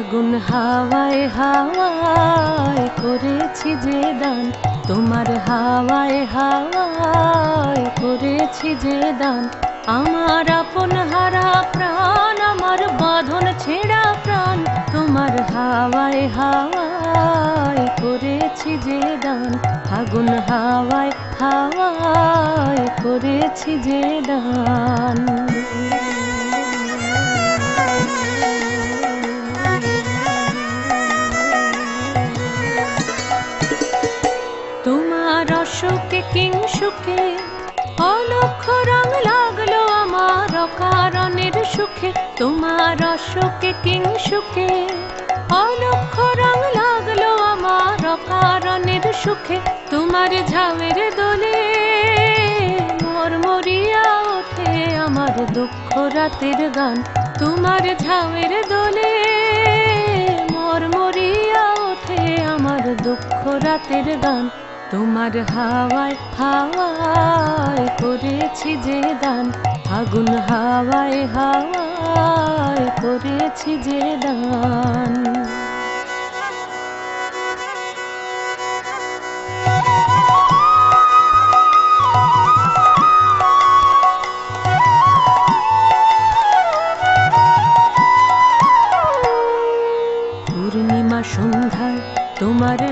আগুন হাওয়ায় হাওয়ায় করেছি যে দান, তোমার হাওয়ায় হাওয়ায় করেছি যে দান। আমার আপন হারা প্রাণ হাওয়ায় হাওয়ায় করেছি যে দান আগুন হাওয়ায় হাওয়ায় করেছি যে দান। তোমার অসুখে কিংসুখে অলক্ষ রং লাগল আমার অকারণের সুখে। তোমার অসুখে কিংসুখে সুখে তোমার ঝামের দোলে মোর মরিয়া ওঠে আমার দুঃখ রাতের গান। তোমার ঝামের দোলে মোর মরিয়া ওঠে আমার দুঃখ রাতের গান। তোমার হাওয়ায় হাওয়ায় করেছি যে দান। আগুন হাওয়ায় হাওয়ায় করেছি যে দান।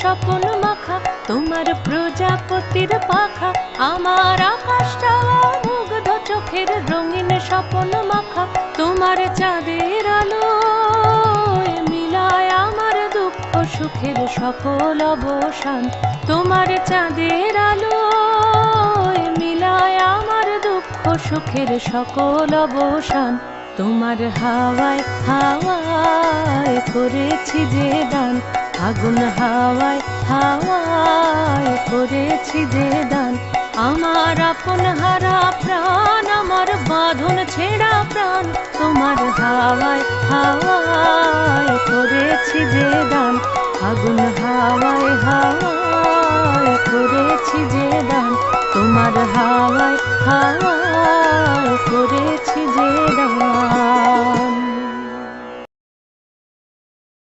স্বপন মাখা, তোমার প্রজাপতির পাখা, আমার আকাশ চাওয়া মুগ্ধ চোখের রঙিন স্বপন মাখা, তোমার চাঁদের আলো মিলায় আমার দুঃখ সুখের সকল অবসান, তোমার চাঁদের আলো মিলায় আমার দুঃখ সুখের সকল অবসান, তোমার হাওয়ায় হাওয়ায় করেছি যে দান আগুন হাওয়ায় হাওয়ায় করেছি যে দান। আমার আপন হারা প্রাণ, আমার বাঁধন ছেঁড়া প্রাণ। তোমার হাওয়ায় হাওয়ায় করেছি যে দান। আগুন হাওয়ায়